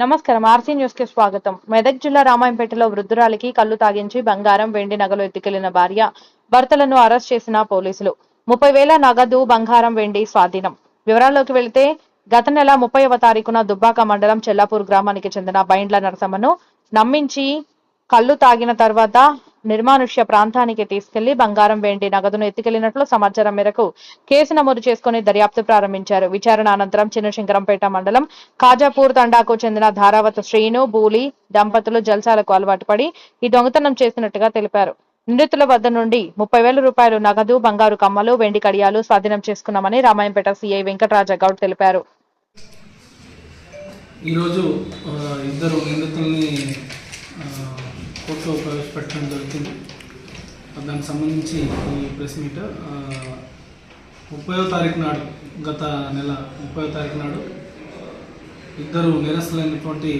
నమస్కారం. ఆర్సీ న్యూస్కి స్వాగతం. మెదక్ జిల్లా రామాయంపేటలో వృద్ధురాలికి కళ్ళు తాగించి బంగారం వెండి నగలు ఎత్తుకెళ్ళిన భార్య భర్తలను అరెస్ట్ చేసిన పోలీసులు. ముప్పై వేల నగదు బంగారం వెండి స్వాధీనం. వివరాల్లోకి వెళితే గత నెల ముప్పైవ తారీఖున దుబ్బాక మండలం చెల్లాపూర్ గ్రామానికి చెందిన బైండ్ల నరసమ్మను నమ్మించి కళ్ళు తాగిన తర్వాత నిర్మానుష్య ప్రాంతానికి తీసుకెళ్ళి బంగారం వెండి నగదును ఎత్తుకెళ్ళినట్లు సమాచారం మేరకు కేసు నమోదు చేసుకుని దర్యాప్తు ప్రారంభించారు. విచారణ అనంతరం చిన్నశంకరంపేట మండలం కాజాపూర్ తండాకు చెందిన ధారావత శ్రీను బూలి దంపతులు జల్సాలకు అలవాటు పడి ఈ దొంగతనం చేసినట్టుగా తెలిపారు. నిందితుల వద్ద నుండి ముప్పై వేల రూపాయలు నగదు బంగారు కమ్మలు వెండి కడియాలు స్వాధీనం చేసుకున్నామని రామాయంపేట సీఐ వెంకటరాజ గౌడ్ తెలిపారు. ఈరోజు ఇద్దరు నిందితుల్ని కోర్టులో ప్రవేశపెట్టడం జరుగుతుంది. దానికి సంబంధించి ఈ ప్రెస్ మీట్ ముప్పయో ముప్పైవ తారీఖు నాడు గత నెల ముప్పయో తారీఖు నాడు ఇద్దరు నిరసలైనటువంటి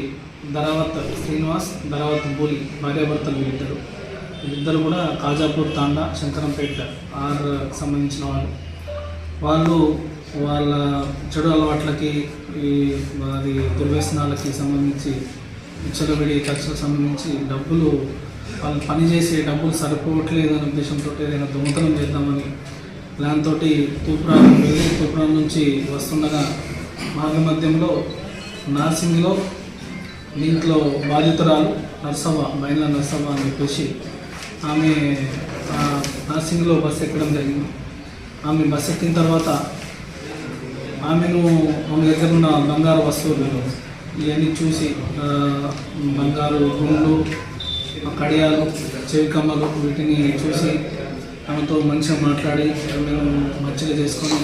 ధరావత్ శ్రీనివాస్ ధరావత్ బూలి భార్యాభర్తలు వీళ్ళిద్దరు వీళ్ళిద్దరు కూడా కాజాపూర్ తాండా శంకరంపేట ఆర్ సంబంధించిన వాళ్ళు. వాళ్ళు వాళ్ళ చెడు అలవాట్లకి ఈ అది దుర్వ్యసనాలకి సంబంధించి విచ్చలవిడి ఖర్చులకు సంబంధించి డబ్బులు వాళ్ళు పని చేసే డబ్బులు సరిపోవట్లేదు అనే ఉద్దేశంతో ఏదైనా దొంగతనం చేద్దామని ప్లాన్ తోటి తూప్రాన్ వెళ్ళి తూప్రాన్ నుంచి వస్తుండగా మార్గ మధ్యంలో నార్సింగ్లో దీంట్లో బాధితురాలు నర్సవ్వ బయల నర్సవ్వ అని చెప్పేసి ఆమె నర్సింగ్లో బస్సు ఎక్కడం జరిగింది. ఆమె బస్సు ఎక్కిన తర్వాత ఆమెను ఆమె దగ్గర ఉన్న బంగారు వస్తువులు ఇవన్నీ చూసి బంగారు గుండ్లు కడియాలు చెవి కమ్మలు వీటిని చూసి ఆమెతో మంచిగా మాట్లాడి మేము మంచిగా చేసుకొని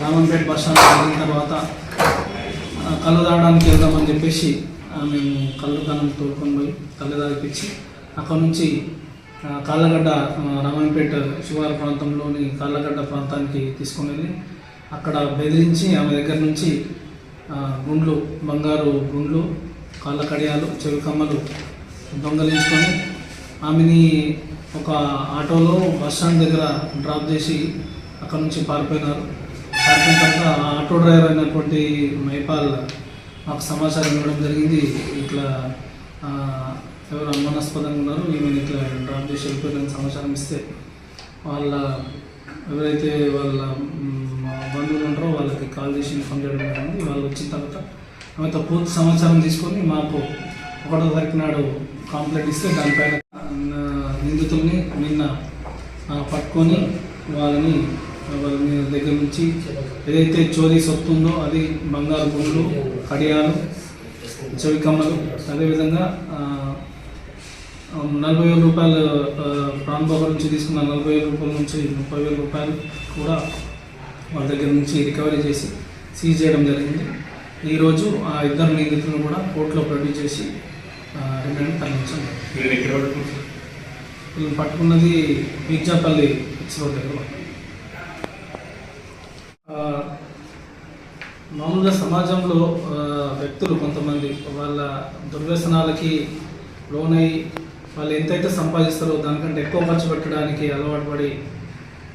రామంపేట బస్ స్టాండ్ వెళ్ళిన తర్వాత కళ్ళు తాగడానికి వెళ్దామని చెప్పేసి మేము కళ్ళు కన్నం తోడుకొని పోయి కళ్ళు తాగిపించి అక్కడ నుంచి కాళ్ళగడ్డ ఆ, శివారు ప్రాంతంలోని కాళ్ళగడ్డ ప్రాంతానికి తీసుకొని వెళ్ళి అక్కడ బెదిరించి ఆమె దగ్గర నుంచి గుండ్లు బంగారు గుండ్లు కాళ్ళ కడియాలు చెవి కమ్మలు దొంగలించుకొని ఆమెని ఒక ఆటోలో బస్ స్టాండ్ దగ్గర డ్రాప్ చేసి అక్కడ నుంచి పారిపోయినారు. పారిపోయిన తర్వాత ఆ ఆటో డ్రైవర్ అయినటువంటి మైపాల్ మాకు సమాచారం ఇవ్వడం జరిగింది. ఇట్లా ఎవరు అనుమానాస్పదంగా ఉన్నారు ఈమెను ఇట్లా డ్రాప్ చేసి వెళ్ళిపోయిన సమాచారం ఇస్తే వాళ్ళ ఎవరైతే వాళ్ళ బంధువులు ఉంటారో వాళ్ళకి కాల్ చేసి ఇన్ఫామ్ చేయడం జరిగింది. వాళ్ళు వచ్చిన తర్వాత ఆమెతో పూర్తి సమాచారం తీసుకొని మాకు ఒకటో తారీఖు నాడు కాంప్లైంట్ ఇస్తే దానిపైన నిందితుల్ని నిన్న పట్టుకొని వాళ్ళని వాళ్ళని దగ్గర నుంచి ఏదైతే చోరీ సొత్తు ఉందో అది బంగారు గుండ్లు కడియాలు చెవి కమ్మలు అదేవిధంగా నలభై వేల రూపాయలు ప్రాణ్ బాబా నుంచి తీసుకున్న నలభై వేల రూపాయల నుంచి ముప్పై వేల రూపాయలు కూడా వాళ్ళ దగ్గర నుంచి రికవరీ చేసి సీజ్ చేయడం జరిగింది. ఈరోజు ఆ ఇద్దరు నిందితులను కూడా కోర్టులో ప్రొడ్యూస్ చేసి రిమాండ్ తరలించాం మీరు ఎక్కడ పడుకుంటారు వీళ్ళని పట్టుకున్నది బీజాపల్లి ఎక్స్ రోడ్ దగ్గర. మామూలుగా సమాజంలో వ్యక్తులు కొంతమంది వాళ్ళ దుర్వ్యసనాలకి లోనై వాళ్ళు ఎంతైతే సంపాదిస్తారో దానికంటే ఎక్కువ ఖర్చు పెట్టడానికి అలవాటు పడి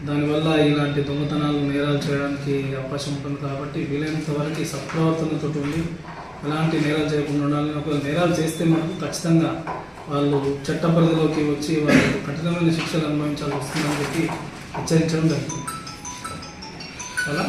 దానివల్ల ఇలాంటి దొంగతనాలు నేరాలు చేయడానికి అవకాశం ఉంటుంది కాబట్టి వీలైనంత వరకు సత్ప్రవర్తనతో ఉండి ఎలాంటి నేరాలు చేయకుండా ఉండాలని ఒకవేళ నేరాలు చేస్తే మనకు ఖచ్చితంగా వాళ్ళు చట్ట పరిధిలోకి వచ్చి వాళ్ళు కఠినమైన శిక్షలు అనుభవించాల్సి వస్తుందని చెప్పి హెచ్చరించడం జరుగుతుంది. అలా